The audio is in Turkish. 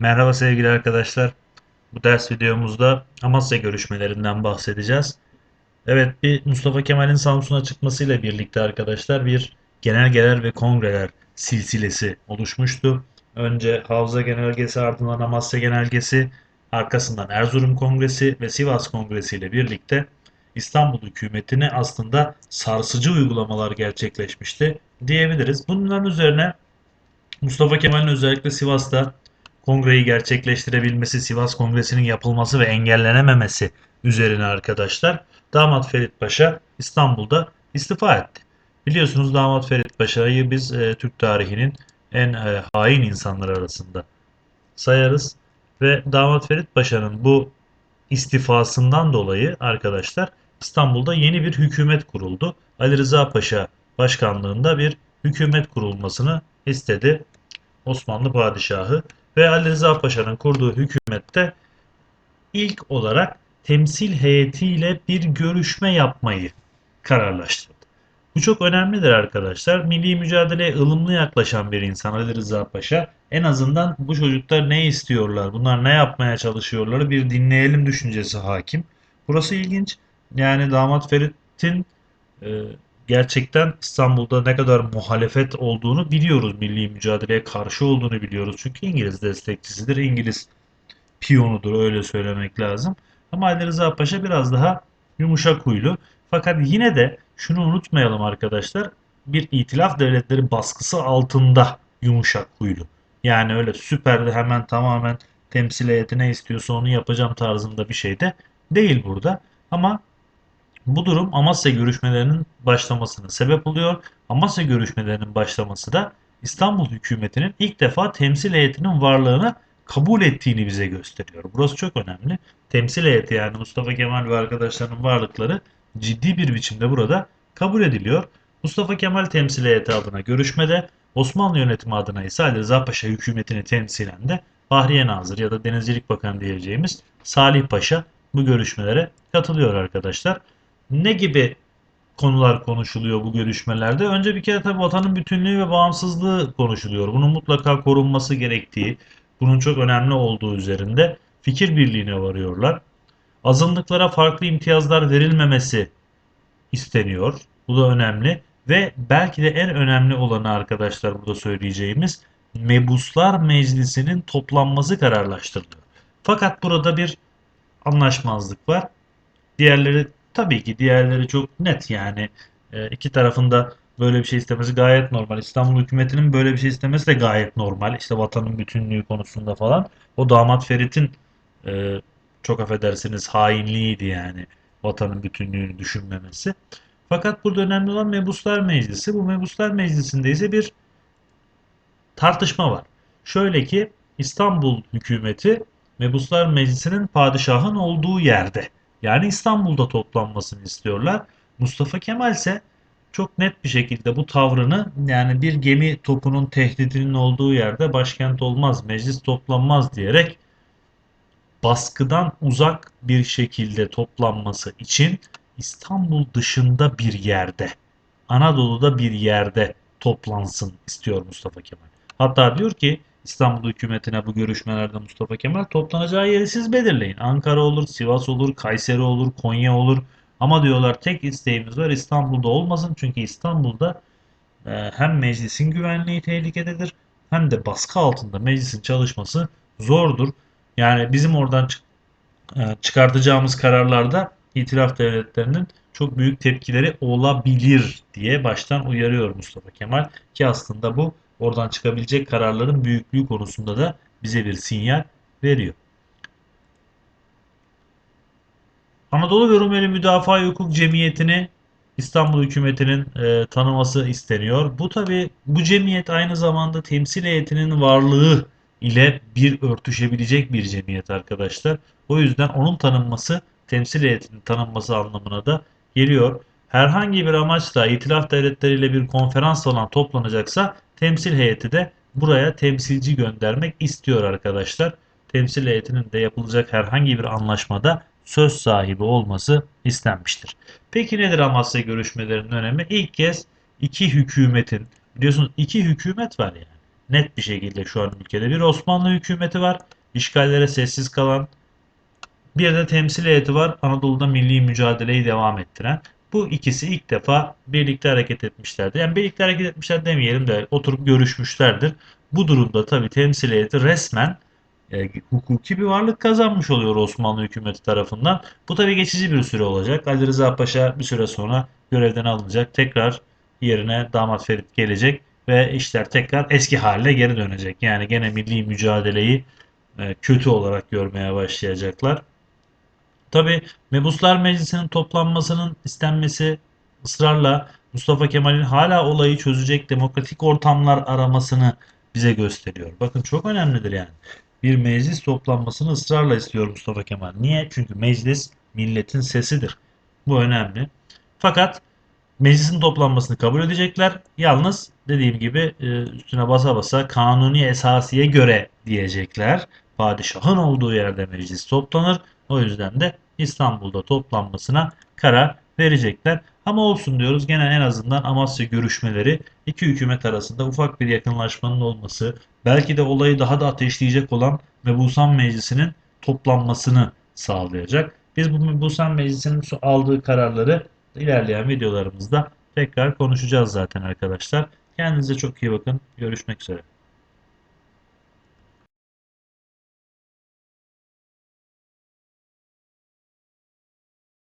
Merhaba sevgili arkadaşlar. Bu ders videomuzda Amasya görüşmelerinden bahsedeceğiz. Evet, bir Mustafa Kemal'in Samsun'a çıkmasıyla birlikte arkadaşlar bir genelgeler ve kongreler silsilesi oluşmuştu. Önce Havza Genelgesi, ardından Amasya Genelgesi, arkasından Erzurum Kongresi ve Sivas Kongresi ile birlikte İstanbul hükümetine aslında sarsıcı uygulamalar gerçekleşmişti diyebiliriz. Bunların üzerine Mustafa Kemal'in özellikle Sivas'ta kongreyi gerçekleştirebilmesi, Sivas Kongresi'nin yapılması ve engellenememesi üzerine arkadaşlar Damat Ferit Paşa İstanbul'da istifa etti. Biliyorsunuz Damat Ferit Paşa'yı biz e, Türk tarihinin en e, hain insanlar arasında sayarız ve Damat Ferit Paşa'nın bu istifasından dolayı arkadaşlar İstanbul'da yeni bir hükümet kuruldu. Ali Rıza Paşa başkanlığında bir hükümet kurulmasını istedi Osmanlı padişahı ve Ali Rıza Paşa'nın kurduğu hükümette ilk olarak temsil heyetiyle bir görüşme yapmayı kararlaştırdı. Bu çok önemlidir arkadaşlar. Milli mücadeleye ılımlı yaklaşan bir insan Ali Rıza Paşa en azından bu çocuklar ne istiyorlar, bunlar ne yapmaya çalışıyorları bir dinleyelim düşüncesi hakim. Burası ilginç. Yani damat Ferit'in e, gerçekten İstanbul'da ne kadar muhalefet olduğunu biliyoruz. Milli mücadeleye karşı olduğunu biliyoruz. Çünkü İngiliz destekçisidir. İngiliz piyonudur öyle söylemek lazım. Ama Ali Rıza Paşa biraz daha yumuşak huylu. Fakat yine de şunu unutmayalım arkadaşlar. Bir itilaf devletleri baskısı altında yumuşak huylu. Yani öyle süper hemen tamamen temsil heyeti ne istiyorsa onu yapacağım tarzında bir şey de değil burada. Ama bu durum Amasya görüşmelerinin başlamasına sebep oluyor. Amasya görüşmelerinin başlaması da İstanbul hükümetinin ilk defa temsil heyetinin varlığını kabul ettiğini bize gösteriyor. Burası çok önemli. Temsil heyeti yani Mustafa Kemal ve arkadaşlarının varlıkları ciddi bir biçimde burada kabul ediliyor. Mustafa Kemal temsil heyeti adına görüşmede, Osmanlı yönetimi adına ise Ali Rıza Paşa hükümetini temsilen de Bahriye Nazır ya da Denizcilik Bakanı diyeceğimiz Salih Paşa bu görüşmelere katılıyor arkadaşlar. Ne gibi konular konuşuluyor bu görüşmelerde? Önce bir kere tabii vatanın bütünlüğü ve bağımsızlığı konuşuluyor. Bunun mutlaka korunması gerektiği, bunun çok önemli olduğu üzerinde fikir birliğine varıyorlar. Azınlıklara farklı imtiyazlar verilmemesi isteniyor. Bu da önemli ve belki de en önemli olanı arkadaşlar burada söyleyeceğimiz Mebuslar Meclisi'nin toplanması kararlaştırılıyor. Fakat burada bir anlaşmazlık var. Diğerleri tabii ki diğerleri çok net yani e, iki tarafında böyle bir şey istemesi gayet normal. İstanbul hükümetinin böyle bir şey istemesi de gayet normal. İşte vatanın bütünlüğü konusunda falan. O damat Ferit'in e, çok affedersiniz hainliğiydi yani vatanın bütünlüğünü düşünmemesi. Fakat burada önemli olan Mebuslar Meclisi. Bu Mebuslar Meclisi'nde ise bir tartışma var. Şöyle ki İstanbul hükümeti Mebuslar Meclisi'nin padişahın olduğu yerde yani İstanbul'da toplanmasını istiyorlar. Mustafa Kemal ise çok net bir şekilde bu tavrını yani bir gemi topunun tehdidinin olduğu yerde başkent olmaz, meclis toplanmaz diyerek baskıdan uzak bir şekilde toplanması için İstanbul dışında bir yerde, Anadolu'da bir yerde toplansın istiyor Mustafa Kemal. Hatta diyor ki İstanbul hükümetine bu görüşmelerde Mustafa Kemal toplanacağı yeri siz belirleyin. Ankara olur, Sivas olur, Kayseri olur, Konya olur. Ama diyorlar tek isteğimiz var İstanbul'da olmasın. Çünkü İstanbul'da e, hem meclisin güvenliği tehlikededir hem de baskı altında meclisin çalışması zordur. Yani bizim oradan e, çıkartacağımız kararlarda itilaf devletlerinin çok büyük tepkileri olabilir diye baştan uyarıyor Mustafa Kemal ki aslında bu oradan çıkabilecek kararların büyüklüğü konusunda da bize bir sinyal veriyor. Anadolu ve Rumeli Müdafaa Hukuk Cemiyeti'ni İstanbul hükümetinin e, tanıması isteniyor. Bu tabi bu cemiyet aynı zamanda temsil heyetinin varlığı ile bir örtüşebilecek bir cemiyet arkadaşlar. O yüzden onun tanınması temsil heyetinin tanınması anlamına da geliyor. Herhangi bir amaçla itilaf devletleriyle bir konferans falan toplanacaksa temsil heyeti de buraya temsilci göndermek istiyor arkadaşlar. Temsil heyetinin de yapılacak herhangi bir anlaşmada söz sahibi olması istenmiştir. Peki nedir Amasya görüşmelerinin önemi? İlk kez iki hükümetin biliyorsunuz iki hükümet var yani. net bir şekilde şu an ülkede bir Osmanlı hükümeti var. İşgallere sessiz kalan bir de temsil heyeti var. Anadolu'da milli mücadeleyi devam ettiren. Bu ikisi ilk defa birlikte hareket etmişlerdi. Yani birlikte hareket etmişler demeyelim de oturup görüşmüşlerdir. Bu durumda tabii temsil heyeti resmen e, hukuki bir varlık kazanmış oluyor Osmanlı hükümeti tarafından. Bu tabii geçici bir süre olacak. Ali Rıza Paşa bir süre sonra görevden alınacak. Tekrar yerine damat Ferit gelecek ve işler tekrar eski haline geri dönecek. Yani gene milli mücadeleyi e, kötü olarak görmeye başlayacaklar. Tabi Mebuslar Meclisi'nin toplanmasının istenmesi ısrarla Mustafa Kemal'in hala olayı çözecek demokratik ortamlar aramasını bize gösteriyor. Bakın çok önemlidir yani. Bir meclis toplanmasını ısrarla istiyor Mustafa Kemal. Niye? Çünkü meclis milletin sesidir. Bu önemli. Fakat meclisin toplanmasını kabul edecekler. Yalnız dediğim gibi e, üstüne basa basa kanuni esasiye göre diyecekler. Padişahın olduğu yerde meclis toplanır. O yüzden de İstanbul'da toplanmasına karar verecekler. Ama olsun diyoruz gene en azından Amasya görüşmeleri iki hükümet arasında ufak bir yakınlaşmanın olması, belki de olayı daha da ateşleyecek olan Mebusan Meclisi'nin toplanmasını sağlayacak. Biz bu Mebusan Meclisi'nin aldığı kararları ilerleyen videolarımızda tekrar konuşacağız zaten arkadaşlar. Kendinize çok iyi bakın. Görüşmek üzere.